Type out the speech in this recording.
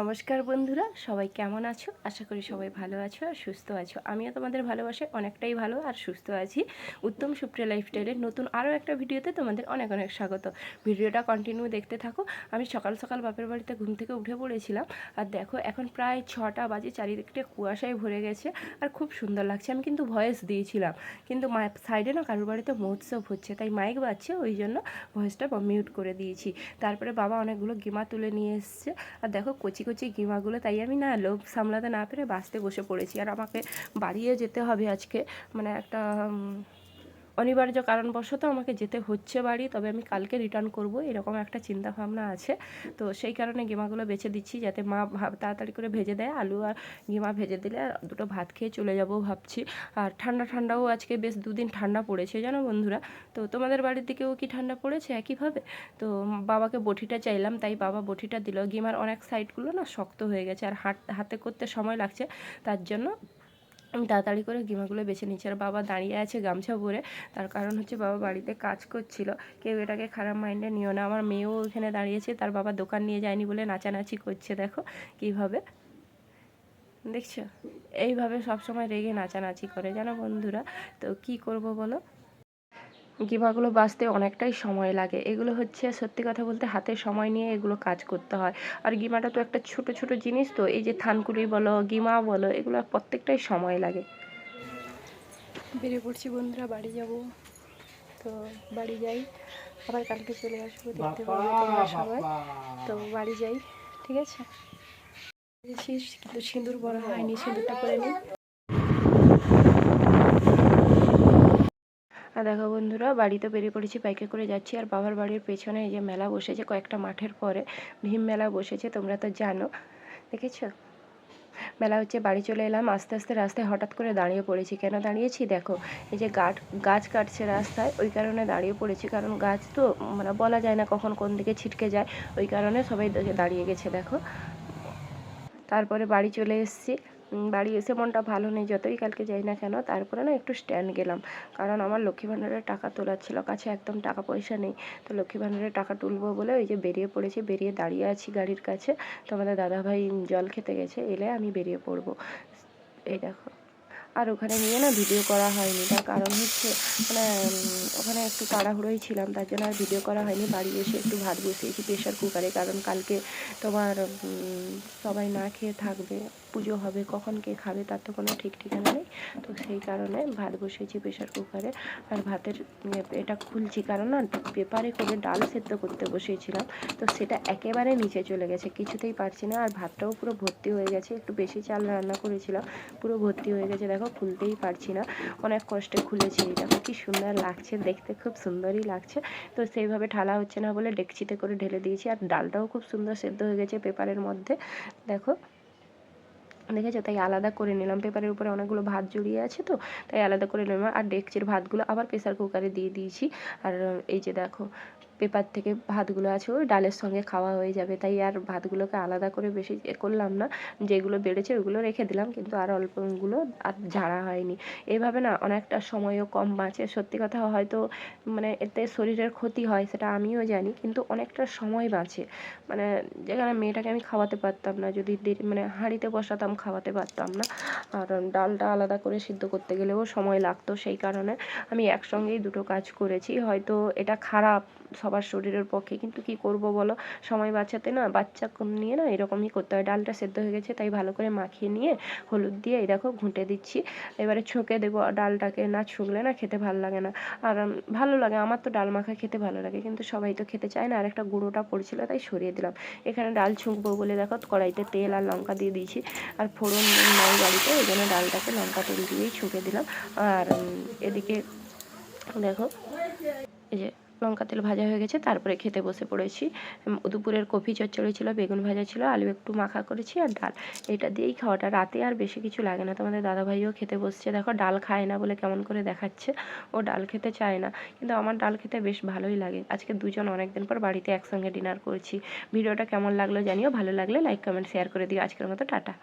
নমস্কার বন্ধুরা, সবাই কেমন আছো? আশা করি সবাই ভালো আছো আর সুস্থ আছো। আমিও তোমাদের ভালোবাসে অনেকটাই ভালো আর সুস্থ আছি। উত্তম সুপ্রিয়া লাইফস্টাইলের নতুন আরও একটা ভিডিওতে তোমাদের অনেক অনেক স্বাগত। ভিডিওটা কন্টিনিউ দেখতে থাকো। আমি সকাল সকাল বাপের বাড়িতে ঘুম থেকে উঠে পড়েছিলাম আর দেখো এখন প্রায় ছটা বাজে, চারিদিকটা কুয়াশায় ভরে গেছে আর খুব সুন্দর লাগছে। আমি কিন্তু ভয়েস দিয়েছিলাম, কিন্তু সাইডে না কারোর বাড়িতে মহোৎসব হচ্ছে, তাই মাইক বাজছে, ওই জন্য ভয়েসটা মিউট করে দিয়েছি। তারপরে বাবা অনেকগুলো গেমা তুলে নিয়ে এসছে। আর দেখো কচি কচি গিমাগুলো, তাই আমি না লোভ সামলাতে না পেরে বাসতে বসে পড়েছি। আর আমাকে বাড়িয়ে যেতে হবে আজকে। মানে একটা অনিবার্য কারণবশত আমাকে যেতে হচ্ছে বাড়ি, তবে আমি কালকে রিটার্ন করব, এরকম একটা চিন্তা ভাবনা আছে। তো সেই কারণে গেমাগুলো বেছে দিচ্ছি যাতে মা ভাব তাড়াতাড়ি করে ভেজে দেয়, আলু আর গেমা ভেজে দিলে আর দুটো ভাত খেয়ে চলে যাব ভাবছি। আর ঠান্ডা ঠান্ডাও আজকে বেশ দুদিন ঠান্ডা পড়েছে, জানো বন্ধুরা? তো তোমাদের বাড়ির দিকেও কি ঠান্ডা পড়েছে একইভাবে? তো বাবাকে বটিটা চাইলাম, তাই বাবা বটিটা দিল। গেমার অনেক সাইডগুলো না শক্ত হয়ে গেছে, আর হাত হাতে করতে সময় লাগছে, তার জন্য আমি তাড়াতাড়ি করে গিমাগুলো বেছে নিচ্ছি। আর বাবা দাঁড়িয়ে আছে গামছা পরে। তার কারণ হচ্ছে বাবা বাড়িতে কাজ করছিল। কেউ এটাকে খারাপ মাইন্ডে নিও না। আমার মেয়েও ওখানে দাঁড়িয়েছে। তার বাবা দোকান নিয়ে যায়নি বলে নাচানাচি করছে, দেখো কীভাবে। দেখছ? এইভাবে সবসময় রেগে নাচানাচি করে। জানো বন্ধুরা, তো কি করব বলো? গিমাগুলো বাঁচতে অনেকটাই সময় লাগে। এগুলো হচ্ছে সত্যি কথা বলতে হাতে সময় নিয়ে এগুলো কাজ করতে হয়। আর গিমাটা তো একটা ছোট ছোট জিনিস তো এই যে থানকুড়ি বলো গিমা বলো এগুলো প্রত্যেকটাই সময় লাগে। বেরিয়ে পড়ছি বন্ধুরা বাড়ি যাব। তো বাড়ি যাই। আবার কালকে চলে আসব দেখতে পাবো তোমরা সবাই। তো বাড়ি যাই ঠিক আছে? কিন্তু সিঁদুর বড় হয়নি সিঁদুরটা করে নিই আর দেখো বন্ধুরা, বাড়িতে বেরিয়ে পড়েছি, বাইকে করে যাচ্ছি। আর বাবার বাড়ির পেছনে এই যে মেলা বসেছে, কয়েকটা মাঠের পরে ভীম মেলা বসেছে, তোমরা তো জানো। দেখেছ? মেলা হচ্ছে, বাড়ি চলে এলাম, আস্তে আস্তে রাস্তায় হঠাৎ করে দাঁড়িয়ে পড়েছি। কেন দাঁড়িয়েছি? দেখো, এই যে গাছ গাছ কাটছে রাস্তায়, ওই কারণে দাঁড়িয়ে পড়েছি। কারণ গাছ তো মানে বলা যায় না কখন কোন দিকে ছিটকে যায়, ওই কারণে সবাই দাঁড়িয়ে গেছে, দেখো। তারপরে বাড়ি চলে এসেছি। বাড়ি এসে মনটা ভালো নেই, যতই কালকে যাই না কেন, তারপরে না একটু স্ট্যান্ড গেলাম। কারণ আমার লক্ষ্মী ভাণ্ডারের টাকা তোলার ছিল, কাছে একদম টাকা পয়সা নেই। তো লক্ষ্মী ভাণ্ডারের টাকা তুলবো বলে ওই যে বেরিয়ে পড়েছি, বেরিয়ে দাঁড়িয়ে আছি গাড়ির কাছে। তো আমাদের দাদাভাই জল খেতে গেছে, এলে আমি বেরিয়ে পড়ব। এই দেখো। আর ওখানে নিয়ে না ভিডিও করা হয়নি, তার কারণ হচ্ছে মানে ওখানে একটু তাড়াহুড়োই ছিলাম, তার জন্য আর ভিডিও করা হয়নি। বাড়ি এসে একটু ভাত বসিয়েছি প্রেশার কুকারে কারণ কালকে তোমার সবাই না খেয়ে থাকবে। পুজো হবে, কখন কে খাবে তার তো কোনো ঠিক ঠিকানা নেই। তো সেই কারণে ভাত বসিয়েছি প্রেশার কুকারে আর ভাতের এটা খুলছি কারণ না, পেপারে করে ডাল সেদ্ধ করতে বসিয়েছিলাম। তো সেটা একেবারে নিচে চলে গেছে, কিছুতেই পারছি না। আর ভাতটাও পুরো ভর্তি হয়ে গেছে, একটু বেশি চাল রান্না করেছিলাম, পুরো ভর্তি হয়ে গেছে, দেখো খুলতেই পারছি না। অনেক কষ্টে খুলেছি দেখো কি সুন্দর লাগছে, দেখতে খুব সুন্দরই লাগছে। তো সেইভাবে ঢালা হচ্ছে না বলে ডেকচিতে করে ঢেলে দিয়েছি। আর ডালটাও খুব সুন্দর সেদ্ধ হয়ে গেছে পেপারের মধ্যে, দেখো। দেখেছ? তাই আলাদা করে নিলাম। পেপারের উপরে অনেকগুলো ভাত জড়িয়ে আছে তো, তাই আলাদা করে নিলাম। আর ডেকচির ভাতগুলো আবার প্রেসার কুকারে দিয়ে দিয়েছি। আর এই যে দেখো পেপার থেকে ভাতগুলো আছে, ওই ডালের সঙ্গে খাওয়া হয়ে যাবে। তাই আর ভাতগুলোকে আলাদা করে বেশি এ করলাম না। যেগুলো বেড়েছে ওইগুলো রেখে দিলাম, কিন্তু আর অল্পগুলো আর ঝাড়া হয়নি। এইভাবে না অনেকটা সময়ও কম বাঁচে। সত্যি কথা হয়তো মানে এতে শরীরের ক্ষতি হয়, সেটা আমিও জানি, কিন্তু অনেকটা সময় বাঁচে। মানে যেখানে মেয়েটাকে আমি খাওয়াতে পারতাম না, যদি মানে হাঁড়িতে বসাতাম, খাওয়াতে পারতাম না। আর ডালটা আলাদা করে সিদ্ধ করতে গেলেও সময় লাগতো সেই কারণে আমি একসঙ্গেই দুটো কাজ করেছি। হয়তো এটা খারাপ সবার শরীরের পক্ষে। কিন্তু কি করব বলো? সময় বাঁচাতে না বাচ্চা কম নিয়ে না এরকমই করতে হয়। ডালটা সেদ্ধ হয়ে গেছে, তাই ভালো করে মাখিয়ে নিয়ে হলুদ দিয়ে এই দেখো ঘুঁটে দিচ্ছি। এবারে ছুঁকে দেবো ডালটাকে। না ছুঁকলে না খেতে ভালো লাগে না। আর ভালো লাগে, আমার তো ডাল মাখা খেতে ভালো লাগে। কিন্তু সবাই তো খেতে চায় না। আর একটা গুঁড়োটা পড়ছিল, তাই সরিয়ে দিলাম। এখানে ডাল ছুঁকবো বলে দেখো কড়াইতে তেল আর লঙ্কা দিয়ে দিয়েছি। আর ফোড়ন নয় বাড়িতে, ওই জন্য ডালটাকে লঙ্কা তেল দিয়েই ছুঁকে দিলাম। আর এদিকে দেখো, এই যে লঙ্কা তেল ভাজা হয়ে গেছে, তারপরে খেতে বসে পড়েছি। দুপুরের কফি চচ্চড়ি ছিল, বেগুন ভাজা ছিল, আলু একটু মাখা করেছি আর ডাল। এটা দিয়েই খাওয়াটা। রাতে আর বেশি কিছু লাগে না। তোমাদের দাদাভাইও খেতে বসছে। দেখো, ডাল খায় না বলে কেমন করে দেখাচ্ছে। ও ডাল খেতে চায় না। কিন্তু আমার ডাল খেতে বেশ ভালোই লাগে। আজকে দুজন অনেকদিন পর বাড়িতে একসঙ্গে ডিনার করছি। ভিডিওটা কেমন লাগল জানিও। ভালো লাগলে লাইক, কমেন্ট, শেয়ার করে দিও। আজকের মতো টাটা।